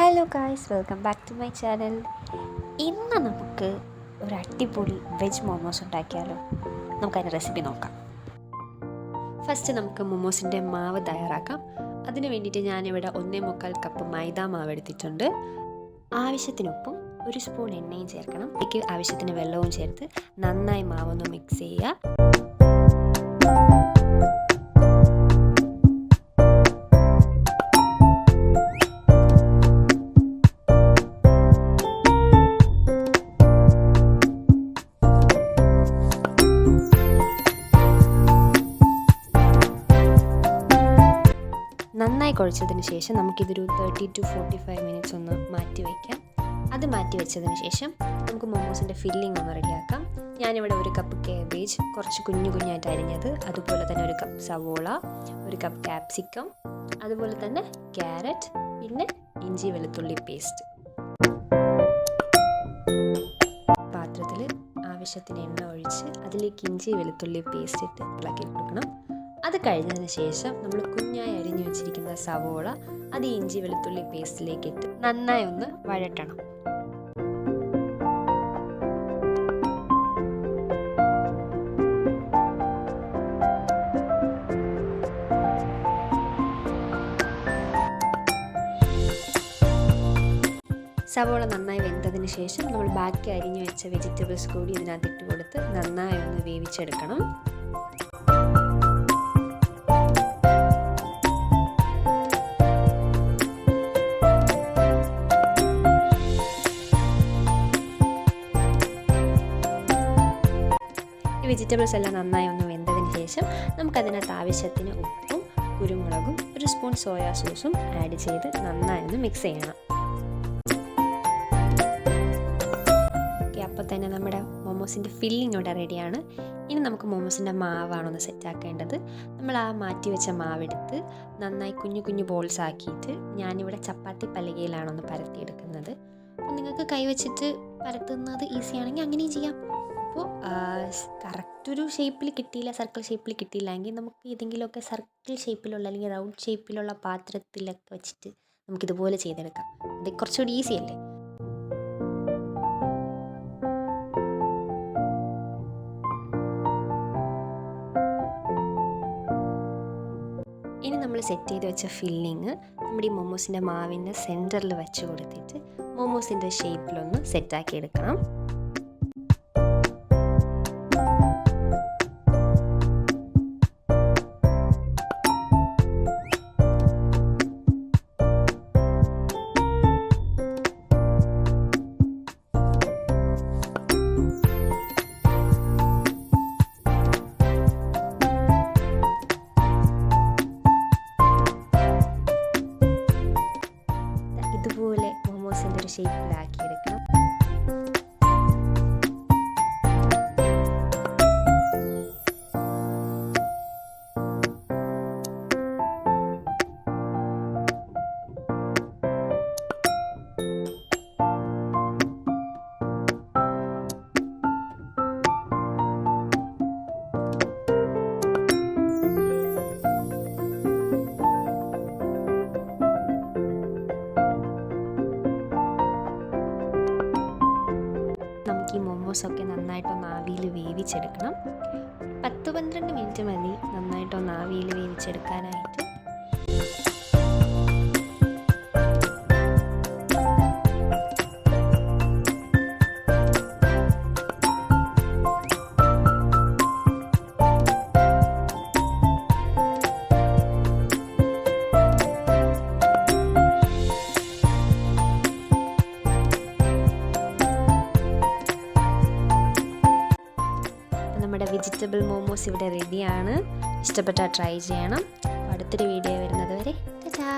Hello guys welcome back to my channel ഇന്ന് നമുക്ക് ഒരു അടിപൊളി വെജ് മോമോസ് ഉണ്ടാക്കിയാലോ? നമുക്കതിന്റെ റെസിപ്പി നോക്കാം. ഫസ്റ്റ് നമുക്ക് മോമോസിന്റെ മാവ് തയ്യാറാക്കാം. അതിന് വേണ്ടിയിട്ട് ഞാനിവിടെ ഒന്നേ മുക്കാൽ കപ്പ് മൈദ മാവ് എടുത്തിട്ടുണ്ട്. ആവശ്യത്തിനൊപ്പം ഒരു സ്പൂൺ എണ്ണയും ചേർക്കണം. എനിക്ക് ആവശ്യത്തിന് വെള്ളവും ചേർത്ത് നന്നായി മാവൊന്ന് മിക്സ് ചെയ്യുക. നന്നായി കുഴച്ചതിന് ശേഷം നമുക്കിതൊരു thirty to forty five minutes ഒന്ന് മാറ്റി വയ്ക്കാം. അത് മാറ്റി വെച്ചതിന് ശേഷം നമുക്ക് മോമോസിന്റെ ഫില്ലിംഗ് ഒന്ന് റെഡിയാക്കാം. ഞാനിവിടെ ഒരു കപ്പ് കേബേജ് കുറച്ച് കുഞ്ഞു കുഞ്ഞായിട്ട് അരിഞ്ഞത്. അതുപോലെ തന്നെ ഒരു കപ്പ് സവോള ഒരു കപ്പ് ക്യാപ്സിക്കം അതുപോലെ തന്നെ ക്യാരറ്റ് പിന്നെ ഇഞ്ചി വെളുത്തുള്ളി പേസ്റ്റ് പാത്രത്തിൽ ആവശ്യത്തിന് എണ്ണ ഒഴിച്ച് അതിലേക്ക് ഇഞ്ചി വെളുത്തുള്ളി പേസ്റ്റ് ഇട്ട് ഇളക്കി കൊടുക്കണം. അത് കഴിഞ്ഞതിന് ശേഷം നമ്മൾ കുഞ്ഞായി അരിഞ്ഞു വെച്ചിരിക്കുന്ന സവോള അത് ഇഞ്ചി വെളുത്തുള്ളി പേസ്റ്റിലേക്ക് ഇട്ട് നന്നായി ഒന്ന് വഴറ്റണം. സവോള നന്നായി വെന്തതിന് ശേഷം നമ്മൾ ബാക്കി അരിഞ്ഞു വെച്ച വെജിറ്റബിൾസ് കൂടി ഇതിനകത്ത് ഇട്ട് കൊടുത്ത് നന്നായി ഒന്ന് വേവിച്ചെടുക്കണം. വെജിറ്റബിൾസ് എല്ലാം നന്നായി ഒന്ന് വെന്തതിന് ശേഷം നമുക്കതിനകത്ത് ആവശ്യത്തിന് ഉപ്പും കുരുമുളകും ഒരു സ്പൂൺ സോയാ സോസും ആഡ് ചെയ്ത് നന്നായി ഒന്ന് മിക്സ് ചെയ്യണം. ഓക്കെ അപ്പോൾ തന്നെ നമ്മുടെ മോമോസിന്റെ ഫില്ലിംഗ് ഇവിടെ റെഡിയാണ് ഇനി നമുക്ക് മോമോസിന്റെ മാവാണൊന്ന് സെറ്റാക്കേണ്ടത് നമ്മൾ ആ മാറ്റി വെച്ച മാവെടുത്ത് നന്നായി കുഞ്ഞു കുഞ്ഞു ബോൾസ് ആക്കിയിട്ട് ഞാനിവിടെ ചപ്പാത്തി പലകയിലാണ് പലകയിലാണൊന്ന് പരത്തിയെടുക്കുന്നത്. അപ്പോൾ നിങ്ങൾക്ക് കൈവച്ചിട്ട് പരത്തുന്നത് ഈസി ആണെങ്കിൽ അങ്ങനെയും ചെയ്യാം. അപ്പോൾ കറക്റ്റ് ഒരു ഷേപ്പിൽ കിട്ടിയില്ല സർക്കിൾ ഷേപ്പിൽ കിട്ടിയില്ല. എങ്കിൽ നമുക്ക് ഏതെങ്കിലുമൊക്കെ സർക്കിൾ ഷേപ്പിലുള്ള അല്ലെങ്കിൽ റൗണ്ട് ഷേപ്പിലുള്ള പാത്രത്തിലൊക്കെ വെച്ചിട്ട് നമുക്കിതുപോലെ ചെയ്തെടുക്കാം. അത് കുറച്ചുകൂടി ഈസി അല്ലേ? ഇനി നമ്മൾ സെറ്റ് ചെയ്ത് വെച്ച ഫില്ലിങ് നമ്മുടെ ഈ മൊമോസിന്റെ മാവിന്റെ സെന്ററിൽ വെച്ച് കൊടുത്തിട്ട് മൊമോസിന്റെ ഷേപ്പിലൊന്ന് സെറ്റാക്കി എടുക്കണം. ഇതുപോലെ മോമോസിന്റെ ഒരു ഷേപ്പിലാക്കി നമുക്ക് ഈ മോമോസൊക്കെ നന്നായിട്ടൊന്ന് ആവിയിൽ വേവിച്ചെടുക്കണം. പത്ത് പന്ത്രണ്ട് മിനിറ്റ് മതി നന്നായിട്ടൊന്ന് ആവിയിൽ വേവിച്ചെടുക്കാനായിട്ട്. വെജിറ്റബിൾ മോമോസ് ഇവിടെ റെഡിയാണ് ഇഷ്ടപ്പെട്ടാൽ ട്രൈ ചെയ്യണം. അടുത്തൊരു വീഡിയോ വരുന്നത് വരെ. ചാ